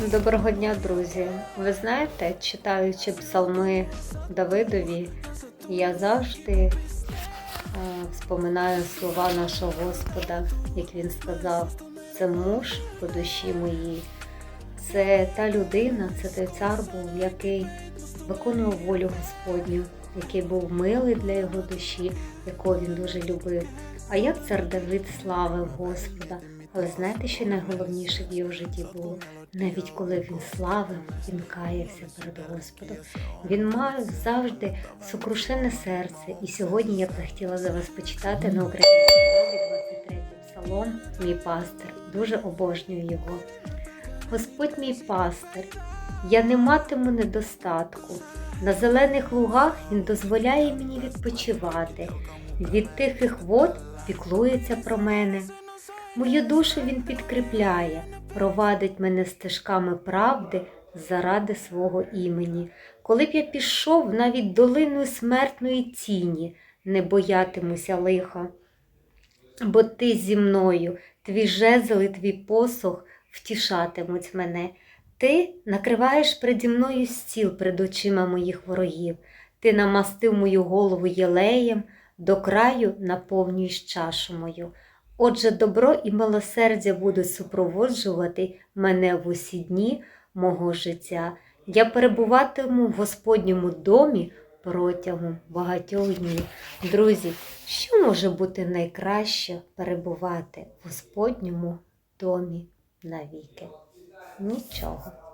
Доброго дня, друзі! Ви знаєте, читаючи псалми Давидові, я завжди е, вспоминаю слова нашого Господа, як він сказав, це муж по душі моїй. Це та людина, це той цар був, який виконував волю Господню, який був милий для його душі, якого він дуже любив. А як цар Давид славив Господа? Але знаєте, що найголовніше в його житті було? Навіть коли він славив, він каявся перед Господом. Він мав завжди сокрушене серце. І сьогодні я б захотіла за вас почитати на українській мові 23 псалом, мій пастир. Дуже обожнюю його. Господь мій пастир, я не матиму недостатку. На зелених лугах він дозволяє мені відпочивати. Від тихих вод піклується про мене. Мою душу він підкріпляє, провадить мене стежками правди заради свого імені. Коли б я пішов навіть долиною смертної тіні, не боятимуся лиха. Бо ти зі мною, твій жезл і твій посох втішатимуть мене. Ти накриваєш переді мною стіл перед очима моїх ворогів. Ти намастив мою голову єлеєм, до краю наповнюєш чашу мою. Отже, добро і милосердя будуть супроводжувати мене в усі дні мого життя. Я перебуватиму в Господньому домі протягом багатьох днів. Друзі, що може бути найкраще перебувати в Господньому домі навіки? Нічого.